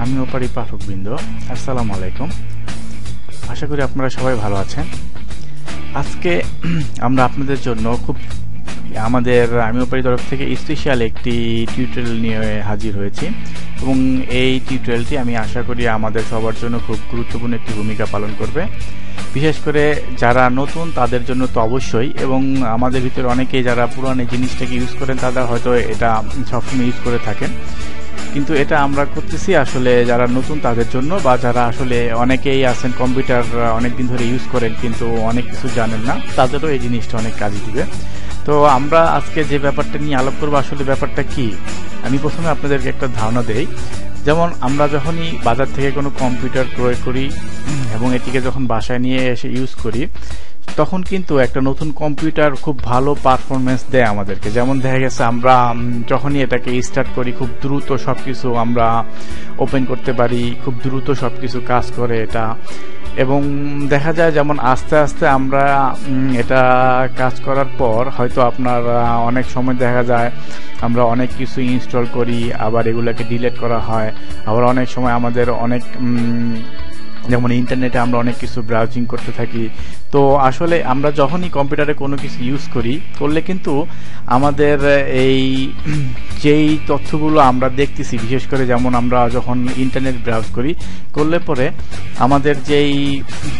প্রিয় ওপারি পারি পাঠকবৃন্দ আসসালামু আলাইকুম। আশা করি আপনারা সবাই ভালো আছেন। আজকে আমরা আপনাদের জন্য খুব আমাদের আমিও পারি তরফ থেকে স্পেশাল একটি টিউটোরিয়াল নিয়ে হাজির হয়েছি এবং এই টিউটোরিয়ালটি আমি আশা করি আমাদের সবার জন্য খুব গুরুত্বপূর্ণ একটি ভূমিকা পালন করবে। বিশেষ করে যারা নতুন তাদের জন্য তো অবশ্যই এবং আমাদের ভিতরে অনেকেই যারা পুরানো জিনিসটাকে ইউজ করেন, তারা হয়তো এটা সবসময় ইউজ করে থাকেন। কিন্তু এটা আমরা করতেছি আসলে যারা নতুন তাদের জন্য বা যারা আসলে অনেকেই আছেন কম্পিউটার অনেক দিন ধরে ইউজ করেন কিন্তু অনেক কিছু জানেন না, তাদেরও এই জিনিসটা অনেক কাজে দিবে। তো আমরা আজকে যে ব্যাপারটা নিয়ে আলাপ করব আসলে ব্যাপারটা কি? আমি প্রথমে আপনাদেরকে একটা ধারণা দেই। যেমন আমরা যখনই বাজার থেকে কোনো কম্পিউটার ক্রয় করি, এবং এটিকে যখন বাসায় নিয়ে এসে ইউজ করি তখন কিন্তু একটা নতুন কম্পিউটার খুব ভালো পারফরমেন্স দেয় আমাদেরকে। যেমন দেখা গেছে আমরা যখনই এটাকে স্টার্ট করি, খুব দ্রুত সব কিছু আমরা ওপেন করতে পারি, খুব দ্রুত সব কিছু কাজ করে এটা। এবং দেখা যায় যেমন আস্তে আস্তে আমরা এটা কাজ করার পর হয়তো আপনার অনেক সময় দেখা যায় আমরা অনেক কিছু ইনস্টল করি, আবার এগুলোকে ডিলেট করা হয়। আবার অনেক সময় আমাদের অনেক যেমন ইন্টারনেটে আমরা অনেক কিছু ব্রাউজিং করতে থাকি। তো আসলে আমরা যখনই কম্পিউটারে কোনো কিছু ইউজ করি, করলে কিন্তু আমাদের এই যেই তথ্যগুলো আমরা দেখতেছি, বিশেষ করে যেমন আমরা যখন ইন্টারনেট ব্রাউজ করি, করলে পরে আমাদের যেই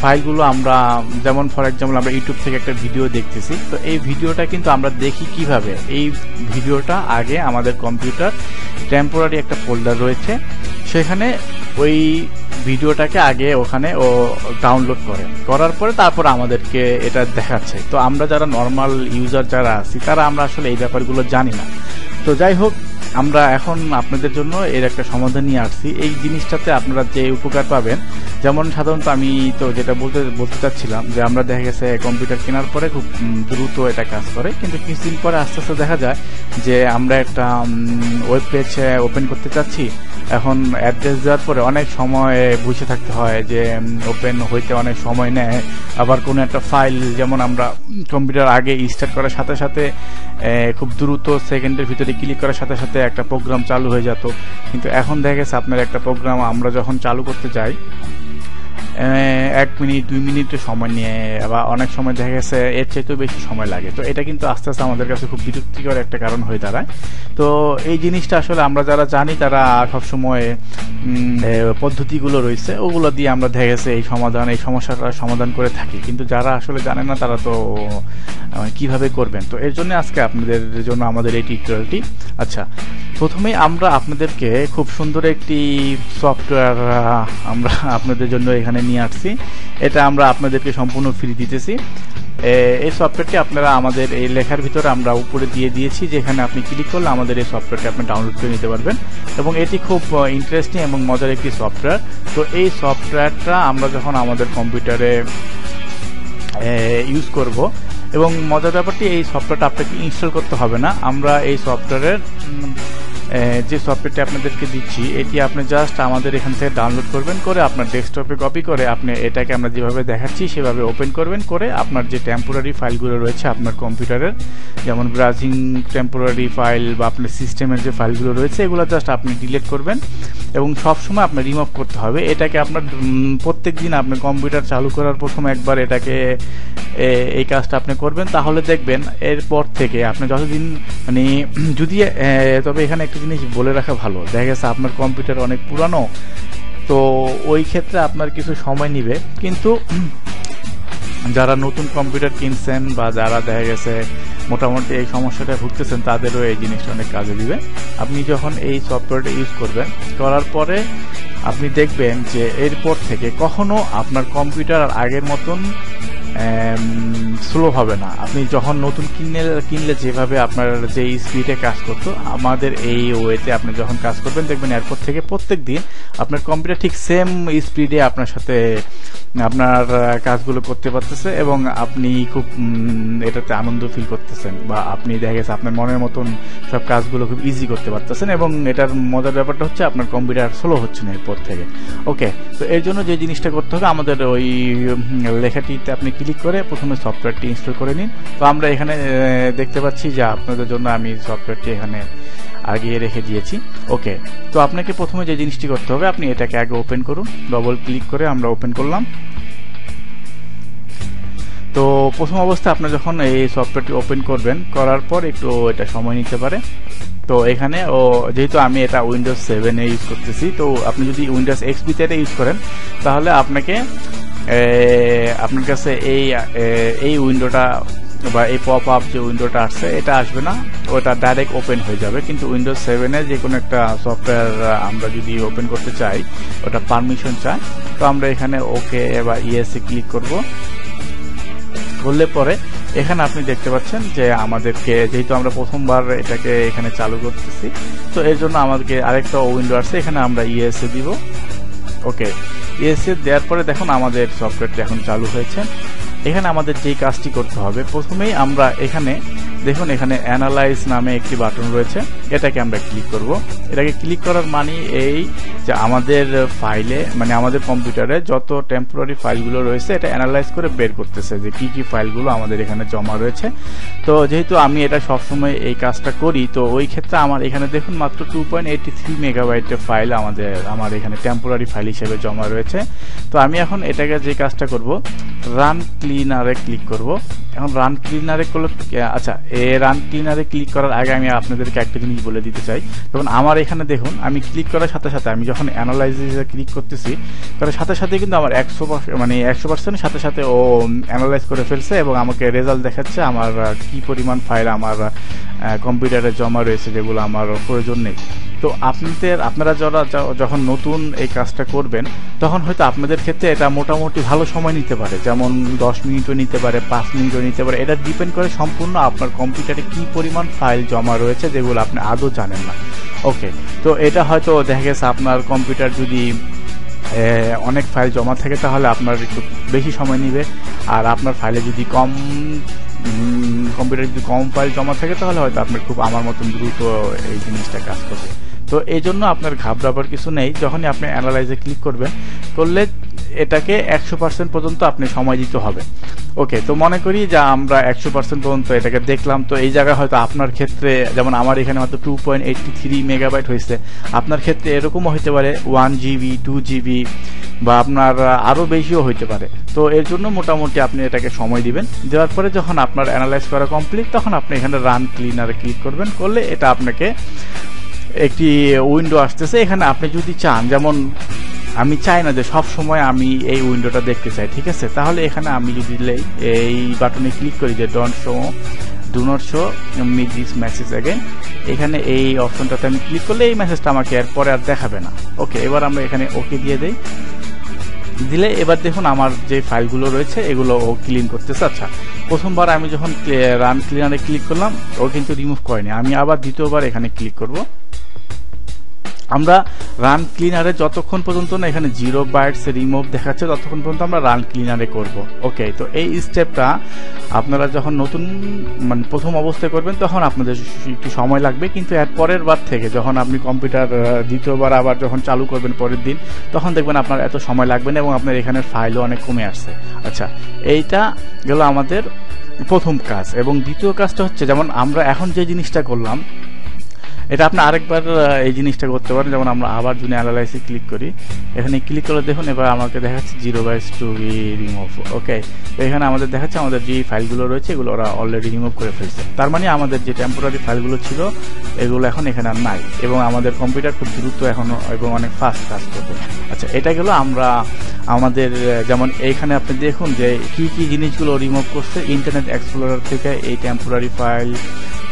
ফাইলগুলো আমরা, যেমন ফর এক্সাম্পল আমরা ইউটিউব থেকে একটা ভিডিও দেখতেছি, তো এই ভিডিওটা কিন্তু আমরা দেখি কীভাবে? এই ভিডিওটা আগে আমাদের কম্পিউটার টেম্পোরারি একটা ফোল্ডার রয়েছে, সেখানে ওই ভিডিওটাকে আগে ওখানে ও ডাউনলোড করে। করার পরে তারপর আমাদেরকে এটা দেখাচ্ছে। তো আমরা যারা নর্মাল ইউজার যারা আছি, তারা আমরা আসলে এই ব্যাপারগুলো জানি না। তো যাই হোক, আমরা এখন আপনাদের জন্য এর একটা সমাধান নিয়ে আসছি। এই জিনিসটাতে আপনারা যে উপকার পাবেন, যেমন সাধারণত আমি তো যেটা বলতে বলতে চাচ্ছিলাম যে আমরা দেখা গেছে কম্পিউটার কেনার পরে খুব দ্রুত এটা কাজ করে। কিন্তু কিছুদিন পরে আস্তে আস্তে দেখা যায় যে আমরা একটা ওয়েব পেজ ওপেন করতে চাচ্ছি। এখন অ্যাড্রেস দেওয়ার পরে অনেক সময় বসে থাকতে হয় যে ওপেন হইতে অনেক সময় নেয়। আবার কোনো একটা ফাইল যেমন আমরা কম্পিউটার আগে স্টার্ট করার সাথে সাথে খুব দ্রুত সেকেন্ডের ভিতরে ক্লিক করার সাথে সাথে একটা প্রোগ্রাম চালু হয়ে যেত। কিন্তু এখন দেখা গেছে আপনার একটা প্রোগ্রাম আমরা যখন চালু করতে যাই এক মিনিট, দুই মিনিটের সময় নিয়ে বা অনেক সময় দেখা গেছে এর চাইতেও বেশি সময় লাগে। তো এটা কিন্তু আস্তে আস্তে আমাদের কাছে খুব বিরক্তিকর একটা কারণ হয়ে দাঁড়ায়। তো এই জিনিসটা আসলে আমরা যারা জানি, তারা সবসময় পদ্ধতিগুলো রয়েছে, ওগুলো দিয়ে আমরা দেখা গেছে এই সমাধান, এই সমস্যাটা সমাধান করে থাকি। কিন্তু যারা আসলে জানে না, তারা তো কীভাবে করবেন? তো এর জন্য আজকে আপনাদের জন্য আমাদের এই টিউটোরিয়ালটি। আচ্ছা প্রথমে আমরা আপনাদেরকে খুব সুন্দর একটি সফটওয়্যার আমরা আপনাদের জন্য এখানে নিয়ে আসছি। এটা আমরা আপনাদেরকে সম্পূর্ণ ফ্রি দিতেছি। এই সফটওয়্যারটি আপনারা আমাদের এই লেখার ভিতরে আমরা উপরে দিয়ে দিয়েছি, যেখানে আপনি ক্লিক করলে আমাদের এই সফটওয়্যারটি আপনি ডাউনলোড করে নিতে পারবেন। এবং এটি খুব ইন্টারেস্টিং এবং মজার একটি সফটওয়্যার তো এই সফটওয়্যারটা আমরা যখন আমাদের কম্পিউটারে ইউজ করব, এবং মজার ব্যাপারটি এই সফটওয়্যারটা আপনাকে ইনস্টল করতে হবে না। আমরা এই সফটওয়্যারের যে সফটওয়্যারটি আপনাদেরকে দিচ্ছি, এটি আপনি জাস্ট আমাদের এখান থেকে ডাউনলোড করবেন, করে আপনার ডেস্কটপে কপি করে আপনি এটাকে আমরা যেভাবে দেখাচ্ছি, সেভাবে ওপেন করবেন, করে আপনার যে টেম্পোরারি ফাইলগুলো রয়েছে আপনার কম্পিউটারের যেমন ব্রাউজিং টেম্পোরারি ফাইল বা আপনার সিস্টেমের যে ফাইলগুলো রয়েছে, এগুলো জাস্ট আপনি ডিলিট করবেন এবং সবসময় আপনার রিমুভ করতে হবে। এটাকে আপনার প্রত্যেক দিন আপনি কম্পিউটার চালু করার প্রথম একবার এটাকে এই কাজটা আপনি করবেন। তাহলে দেখবেন এরপর থেকে আপনি যতদিন মানে যদি তবে এখানে একটা জিনিস বলে রাখা ভালো। দেখা গেছে আপনার কম্পিউটার অনেক পুরানো, তো ওই ক্ষেত্রে আপনার কিছু সময় নিবে। কিন্তু যারা নতুন কম্পিউটার কিনছেন বা যারা দেখা গেছে মোটামুটি এই সমস্যাটা ভুগতেছেন, তাদেরও এই জিনিসটা অনেক কাজে দিবে। আপনি যখন এই সফটওয়্যারটা ইউজ করবেন, করার পরে আপনি দেখবেন যে এরপর থেকে কখনো আপনার কম্পিউটার আর আগের মতন স্লো হবে না। আপনি যখন নতুন কিনলে কিনলে যেভাবে আপনার যে স্পিডে কাজ করতো, আমাদের এই ওয়েতে আপনি যখন কাজ করবেন, দেখবেন এরপর থেকে প্রত্যেক দিন আপনার কম্পিউটার ঠিক সেম স্পিডে আপনার সাথে, আপনার কাজগুলো করতে পারতেছে এবং আপনি খুব এটাতে আনন্দ ফিল করতেছেন বা আপনি দেখা গেছে আপনার মনের মতন সব কাজগুলো খুব ইজি করতে পারতেছেন এবং এটার মজার ব্যাপারটা হচ্ছে আপনার কম্পিউটার স্লো হচ্ছে না এরপর থেকে। ওকে তো এর জন্য যে জিনিসটা করতে হবে, আমাদের ওই লেখাটিতে আপনি ক্লিক করে প্রথমে সফটওয়্যারটি ইনস্টল করে নিন। তো আমরা এখানে দেখতে পাচ্ছি যে আপনাদের জন্য আমি সফটওয়্যারটি এখানে আগিয়ে রেখে দিয়েছি। ওকে, তো আপনাকে প্রথমে যে জিনিসটি করতে হবে, আপনি এটাকে আগে ওপেন করুন। ডবল ক্লিক করে আমরা ওপেন করলাম। তো প্রথম অবস্থায় আপনি যখন এই সফটওয়্যারটি ওপেন করবেন, করার পর একটু এটা সময় নিতে পারে। তো এখানে, ও, যেহেতু আমি এটা উইন্ডোজ সেভেনে ইউজ করতেছি, তো আপনি যদি উইন্ডোজ এক্সপিতে এটা ইউজ করেন, তাহলে আপনাকে আপনার কাছে এই এই উইন্ডোটা বা এই পপ আপ যে উইন্ডোটা আসছে এটা আসবে না। ওটা ডাইরেক্ট ওপেন হয়ে যাবে। কিন্তু উইন্ডোজ সেভেনে যে কোনো একটা সফটওয়্যার আমরা যদি ওপেন করতে চাই, ওটা পারমিশন চাই, তো আমরা এখানে ওকে বা ইএসএ ক্লিক করব। করলে পরে এখানে আপনি দেখতে পাচ্ছেন যে আমাদেরকে, যেহেতু আমরা প্রথমবার এটাকে এখানে চালু করতেছি, তো এর জন্য আমাদেরকে আরেকটা উইন্ডো আসছে এখানে আমরা ইএসএ দিব। ওকে ইএসএ দেওয়ার পরে দেখুন আমাদের সফটওয়্যারটি এখন চালু হয়েছে। এখানে আমাদের যে কাজটি করতে হবে, প্রথমেই আমরা এখানে দেখুন, এখানে অ্যানালাইজ নামে একটি বাটন রয়েছে। এটাকে আমরা ক্লিক করব। এটাকে ক্লিক করার মানে এই যে আমাদের ফাইলে মানে আমাদের কম্পিউটারে যত টেম্পোরারি ফাইলগুলো রয়েছে, এটা অ্যানালাইজ করে বের করতেছে যে কি কি ফাইলগুলো আমাদের এখানে জমা রয়েছে। তো যেহেতু আমি এটা সবসময় এই কাজটা করি, তো ওই ক্ষেত্রে আমার এখানে দেখুন মাত্র টু পয়েন্ট এইটি থ্রি মেগাবাইটের ফাইল আমাদের, আমার এখানে টেম্পোরারি ফাইল হিসেবে জমা রয়েছে। তো আমি এখন এটাকে যে কাজটা করব রান ক্লিনারে ক্লিক করব। এখন রান ক্লিনারে করলে আচ্ছা এ রান ক্লিনারে ক্লিক করার আগে আমি আপনাদেরকে একটা জিনিস বলে দিতে চাই। যেমন আমার এখানে দেখুন, আমি ক্লিক করার সাথে সাথে, আমি যখন অ্যানালাইসিসে ক্লিক করতেছি করার সাথে সাথে কিন্তু আমার একশো মানে একশো পার্সেন্ট সাথে সাথে ও অ্যানালাইজ করে ফেলছে এবং আমাকে রেজাল্ট দেখাচ্ছে আমার কি পরিমাণ ফাইল আমার কম্পিউটারে জমা রয়েছে যেগুলো আমার প্রয়োজন নেই। তো আপনাদের, আপনারা যারা যখন নতুন এই কাজটা করবেন, তখন হয়তো আপনাদের ক্ষেত্রে এটা মোটামুটি ভালো সময় নিতে পারে। যেমন দশ মিনিটও নিতে পারে, পাঁচ মিনিটও নিতে পারে। এটা ডিপেন্ড করে সম্পূর্ণ আপনার কম্পিউটারে কি পরিমাণ ফাইল জমা রয়েছে যেগুলো আপনি আদৌ জানেন না। ওকে তো এটা হয়তো দেখা গেছে আপনার কম্পিউটার যদি অনেক ফাইল জমা থাকে, তাহলে আপনার একটু বেশি সময় নিবে। আর আপনার ফাইলে যদি কম কম্পিউটারে যদি কম ফাইল জমা থাকে, তাহলে হয়তো আপনার খুব আমার মতন দ্রুত এই জিনিসটা কাজ করবে। তো এই জন্য আপনার ঘাবড়াবার কিছু নেই, যখনই আপনি অ্যানালাইজে ক্লিক করবেন, করলে এটাকে একশো পার্সেন্ট পর্যন্ত আপনি সময় দিতে হবে। ওকে তো মনে করি যে আমরা একশো পার্সেন্ট পর্যন্ত এটাকে দেখলাম, তো এই জায়গায় হয়তো আপনার ক্ষেত্রে, যেমন আমার এখানে হয়তো two point eighty three megabyte হয়েছে, আপনার ক্ষেত্রে এরকমও হতে পারে ওয়ান জিবি টু জিবি বা আপনার আরও বেশিও হইতে পারে। তো এর জন্য মোটামুটি আপনি এটাকে সময় দিবেন, দেওয়ার পরে যখন আপনার অ্যানালাইজ করা কমপ্লিট তখন আপনি এখানে রান ক্লিনারে ক্লিক করবেন, করলে এটা আপনাকে একটি উইন্ডো আসতেছে, এখানে আপনি যদি চান, যেমন আমি চাই না যে সব সময় আমি এই উইন্ডোটা দেখতে চাই, ঠিক আছে? তাহলে এখানে আমি যদি এই বাটনে ক্লিক করি যে don't show do not show me this message again এখানে এই অপশনটাতে আমি ক্লিক করলে এই মেসেজটা আমাকে এরপরে আর দেখাবে না। ওকে এবার আমরা এখানে ওকে দিয়ে দেই। দিলে এবার দেখুন আমার যে ফাইলগুলো রয়েছে, এগুলো ও ক্লিন করতেছে। আচ্ছা প্রথমবার আমি যখন রান ক্লিনারে ক্লিক করলাম, ও কিন্তু রিমুভ করেনি। আমি আবার দ্বিতীয়বার এখানে ক্লিক করব। আমরা রান ক্লিনারে যতক্ষণ পর্যন্ত না এখানে জিরো বাইটস রিমুভ দেখাচ্ছে, ততক্ষণ পর্যন্ত আমরা রান ক্লিনারে করব। ওকে তো এই স্টেপটা আপনারা যখন নতুন মানে প্রথম অবস্থায় করবেন, তখন আপনাদের একটু সময় লাগবে। কিন্তু এর পরের বার থেকে, যখন আপনি কম্পিউটার দ্বিতীয়বার আবার যখন চালু করবেন পরের দিন, তখন দেখবেন আপনার এত সময় লাগবে না এবং আপনার এখানের ফাইলও অনেক কমে আসছে। আচ্ছা এইটা গেল আমাদের প্রথম কাজ। এবং দ্বিতীয় কাজটা হচ্ছে, যেমন আমরা এখন যে জিনিসটা করলাম এটা আপনি আরেকবার এই জিনিসটা করতে পারেন। যেমন আমরা আবার যদি অ্যানালাইসে ক্লিক করি। এখানে ক্লিক করে দেখুন, এবার আমাকে দেখাচ্ছে zero bytes to be remove okay তো এখানে আমাদের দেখাচ্ছে, আমাদের যে ফাইলগুলো রয়েছে, এগুলো ওরা অলরেডি রিমুভ করে ফেলছে। তার মানে আমাদের যে টেম্পোরারি ফাইলগুলো ছিল, এগুলো এখন এখানে আর নাই। এবং আমাদের কম্পিউটার খুব দ্রুত এখন, এবং অনেক ফাস্ট কাজ করবে। আচ্ছা এটা গেল আমরা, আমাদের যেমন এইখানে আপনি দেখুন যে কি কি জিনিসগুলো রিমুভ করছে। ইন্টারনেট এক্সপ্লোরার থেকে এই টেম্পোরারি ফাইল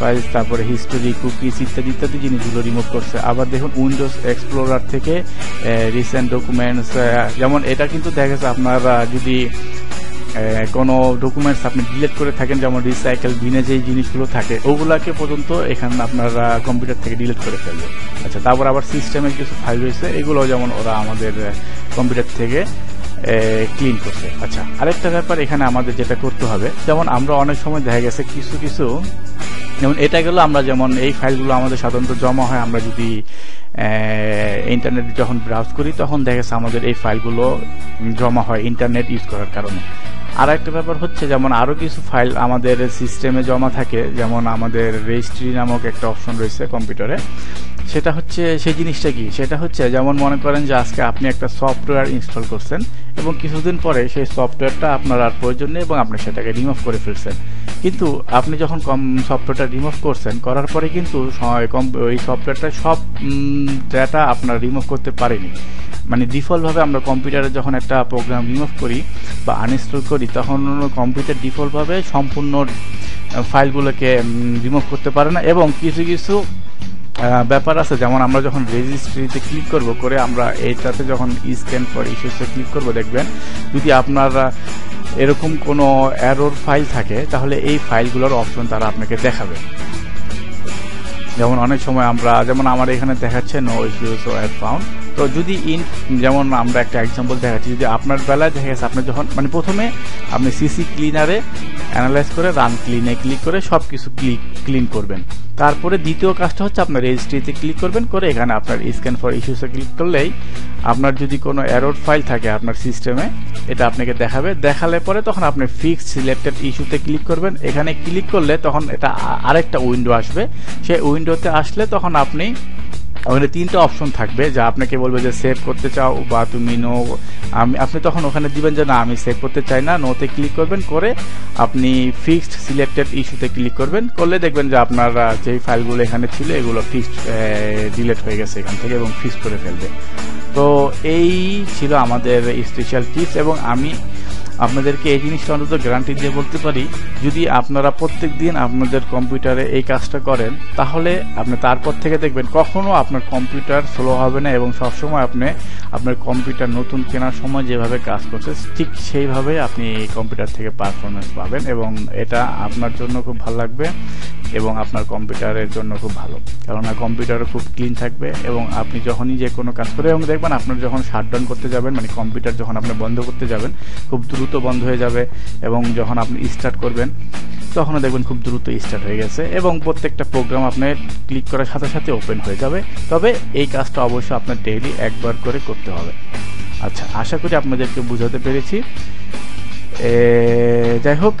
ফাইলস তারপরে হিস্টোরি কুকিজ ইত্যাদি ইত্যাদি জিনিসগুলো রিমুভ করছে। আবার দেখুন উইন্ডোজ এক্সপ্লোরার থেকে রিসেন্ট ডকুমেন্টস যেমন এটা কিন্তু দেখা গেছে আপনারা যদি কোনো ডকুমেন্টস আপনি ডিলিট করে থাকেন, যেমন রিসাইকেল বিনে যেই জিনিসগুলো থাকে, ওগুলাকে পর্যন্ত এখানে আপনারা কম্পিউটার থেকে ডিলিট করে ফেলবে। আচ্ছা তারপর আবার সিস্টেমের কিছু ফাইল রয়েছে এগুলো যেমন ওরা আমাদের কম্পিউটার থেকে ক্লিন করছে। আচ্ছা আরেকটা ব্যাপার এখানে আমাদের যেটা করতে হবে, যেমন আমরা অনেক সময় দেখা গেছে কিছু কিছু যেমন এটা গেল, আমরা যেমন এই ফাইলগুলো আমাদের সাধারণত জমা হয়, আমরা যদি ইন্টারনেট যখন ব্রাউজ করি, তখন দেখা গেছে আমাদের এই ফাইলগুলো জমা হয় ইন্টারনেট ইউজ করার কারণে। আর একটা ব্যাপার হচ্ছে, যেমন আরও কিছু ফাইল আমাদের সিস্টেমে জমা থাকে, যেমন আমাদের রেজিস্ট্রি নামক একটা অপশন রয়েছে কম্পিউটারে সেটা হচ্ছে, সেই জিনিসটা কি? সেটা হচ্ছে, যেমন মনে করেন যে আজকে আপনি একটা সফটওয়্যার ইনস্টল করছেন এবং কিছুদিন পরে সেই সফটওয়্যারটা আপনার আর প্রয়োজন নেই এবং আপনি সেটাকে রিমুভ করে ফেলছেন। কিন্তু আপনি যখন কম সফটওয়্যারটা রিমুভ করছেন, করার পরে কিন্তু কম ওই সফটওয়্যারটা সব ডাটা আপনার রিমুভ করতে পারেনি। মানে ডিফল্টভাবে আমরা কম্পিউটারে যখন একটা প্রোগ্রাম রিমুভ করি বা আনইনস্টল করি, তখন কম্পিউটার ডিফল্টভাবে সম্পূর্ণ ফাইলগুলোকে রিমুভ করতে পারে না এবং কিছু কিছু ব্যাপার আছে, যেমন আমরা যখন রেজিস্ট্রিতে ক্লিক করব, করে আমরা এইটাতে যখন স্ক্যান ফর ইস্যুসে ক্লিক করব, দেখবেন যদি আপনার এরকম কোনো অ্যারোর ফাইল থাকে, তাহলে এই ফাইলগুলোর অপশন তারা আপনাকে দেখাবে। যেমন অনেক সময় আমরা, যেমন আমার এখানে দেখাচ্ছে নো ইস্যুস অ্যাড ফাউন্ড তো যদি ইন যেমন আমরা একটা এক্সাম্পল দেখাচ্ছি, যদি আপনার বেলায় দেখা গেছে, আপনি যখন মানে প্রথমে আপনি সিসি ক্লিনারে অ্যানালাইজ করে রান ক্লিনে ক্লিক করে সব কিছু ক্লিক ক্লিন করবেন। তারপরে দ্বিতীয় কাজটা হচ্ছে আপনার রেজিস্ট্রিতে ক্লিক করবেন, করে এখানে আপনার স্ক্যান ফর ইস্যুসে ক্লিক করলেই আপনার যদি কোনো অ্যারোড ফাইল থাকে আপনার সিস্টেমে এটা আপনাকে দেখাবে। দেখালে পরে তখন আপনি ফিক্স সিলেক্টেড ইস্যুতে ক্লিক করবেন। এখানে ক্লিক করলে তখন এটা আরেকটা উইন্ডো আসবে। সেই উইন্ডোতে আসলে তখন আপনি ওখানে তিনটা অপশন থাকবে, যা আপনাকে বলবে যে সেভ করতে চাও বা তুমি নো আমি, আপনি তখন ওখানে দিবেন যে না, আমি সেভ করতে চাই না নোতে ক্লিক করবেন, করে আপনি ফিক্সড সিলেক্টেড ইস্যুতে ক্লিক করবেন, করলে দেখবেন যে আপনার যেই ফাইলগুলো এখানে ছিল, এগুলো ফিক্সড ডিলেট হয়ে গেছে এখান থেকে এবং ফিক্স করে ফেলবে। তো এই ছিল আমাদের স্পেশাল টিপস এবং আমি আপনাদেরকে এই জিনিসটা অন্তত গ্যারান্টি দিয়ে বলতে পারি, যদি আপনারা প্রত্যেক দিন আপনাদের কম্পিউটারে এই কাজটা করেন, তাহলে আপনি তারপর থেকে দেখবেন কখনো আপনার কম্পিউটার স্লো হবে না এবং সবসময় আপনি আপনার কম্পিউটার নতুন কেনার সময় যেভাবে কাজ করছে, ঠিক সেইভাবে আপনি এই কম্পিউটার থেকে পারফরমেন্স পাবেন এবং এটা আপনার জন্য খুব ভালো লাগবে এবং আপনার কম্পিউটারের জন্য খুব ভালো। কেননা কম্পিউটারও খুব ক্লিন থাকবে এবং আপনি যখনই যে কোনো কাজ করে এবং দেখবেন আপনার যখন শাটডাউন করতে যাবেন মানে কম্পিউটার যখন আপনি বন্ধ করতে যাবেন, খুব দ্রুত বন্ধ হয়ে যাবে এবং যখন আপনি স্টার্ট করবেন, তখনও দেখবেন খুব দ্রুত স্টার্ট হয়ে গেছে এবং প্রত্যেকটা প্রোগ্রাম আপনি ক্লিক করার সাথে সাথে ওপেন হয়ে যাবে। তবে এই কাজটা অবশ্যই আপনার ডেইলি একবার করে করতে হবে। আচ্ছা আশা করি আপনাদেরকে বুঝাতে পেরেছি। যাই হোক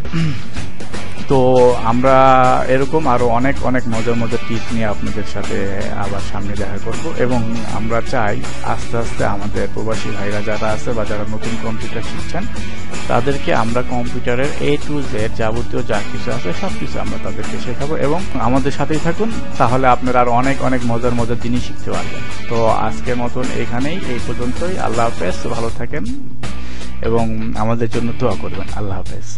তো আমরা এরকম আরও অনেক অনেক মজার মজার টিপ নিয়ে আপনাদের সাথে আবার সামনে দেখা করব এবং আমরা চাই আস্তে আস্তে আমাদের প্রবাসী ভাইরা যারা আছে বা যারা নতুন কম্পিউটার শিখছেন, তাদেরকে আমরা কম্পিউটারের এ টু জেড যাবতীয় যা কিছু আছে সব কিছু আমরা তাদেরকে শেখাবো এবং আমাদের সাথেই থাকুন, তাহলে আপনারা আরও অনেক অনেক মজার মজার জিনিস শিখতে পারবেন। তো আজকের মতন এখানেই, এই পর্যন্তই। আল্লাহ হাফেজ, ভালো থাকেন এবং আমাদের জন্য দোয়া করবেন। আল্লাহ হাফেজ।